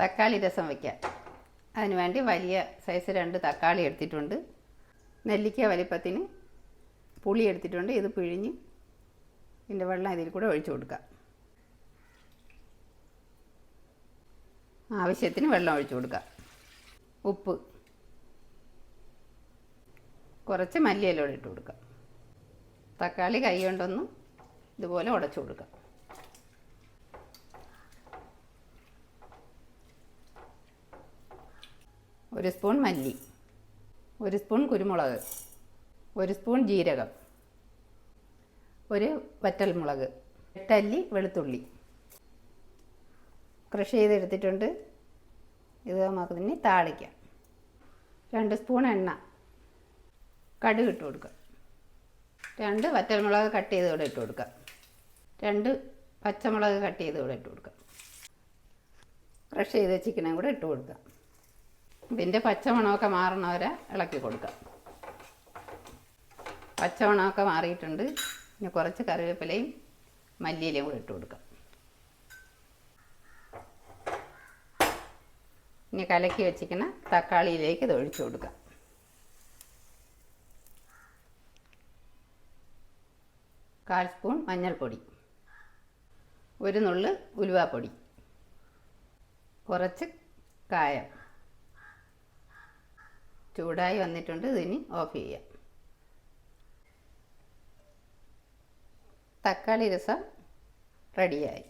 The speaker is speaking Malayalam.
തക്കാളി രസം വയ്ക്കാം അതിനുവേണ്ടി വലിയ സൈസ് രണ്ട് തക്കാളി എടുത്തിട്ടുണ്ട്. നെല്ലിക്ക വലിപ്പത്തിന് പുളി എടുത്തിട്ടുണ്ട്. ഇത് പിഴിഞ്ഞ് ഇതിന്റെ വെള്ളം ഇതിൽ കൂടെ ഒഴിച്ചു കൊടുക്കാം. ആവശ്യത്തിന് വെള്ളം ഒഴിച്ചു കൊടുക്കുക ഉപ്പ്. കുറച്ച് മല്ലിയിലോടെ ഇട്ട് കൊടുക്കുക തക്കാളി കൈ കൊണ്ടൊന്ന് ഇതുപോലെ ഉടച്ചു കൊടുക്കാം. ഒരു സ്പൂൺ മല്ലി ഒരു സ്പൂൺ കുരുമുളക് ഒരു സ്പൂൺ ജീരകം ഒരു വറ്റൽമുളക് എട്ടല്ലി വെളുത്തുള്ളി. ക്രഷ് ചെയ്തെടുത്തിട്ടുണ്ട്. ഇത് നമുക്ക് ഇനി താളിക്കാം. രണ്ട് സ്പൂൺ എണ്ണ. കടുക് ഇട്ട് കൊടുക്കുക രണ്ട് വറ്റൽമുളക് കട്ട് ചെയ്ത് കൂടെ ഇട്ട് കൊടുക്കുക രണ്ട് പച്ചമുളക് കട്ട് ചെയ്ത് കൂടെ ഇട്ട് കൊടുക്കുക ക്രഷ് ചെയ്ത് ചിക്കനും കൂടെ ഇട്ട് കൊടുക്കുക ഇതിന്റെ പച്ചമണമൊക്കെ മാറണവരെ ഇളക്കി കൊടുക്കുക പച്ചമണമൊക്കെ മാറിയിട്ടുണ്ട്. ഇനി കുറച്ച് കറിവേപ്പിലയും മല്ലിയിലയും കൂടെ ഇട്ട് കൊടുക്കാം. ഇനി കലക്കി വെച്ചിരിക്കുന്ന തക്കാളിയിലേക്ക് ഇത് ഒഴിച്ചു കൊടുക്കാം. കാൽ സ്പൂൺ മഞ്ഞൾപ്പൊടി ഒരു നുള്ള് ഉലുവാപ്പൊടി കുറച്ച് കായം. ചൂടായി വന്നിട്ടുണ്ട്. ഇതിനി ഓഫ് ചെയ്യാം. തക്കാളി രസം റെഡിയായി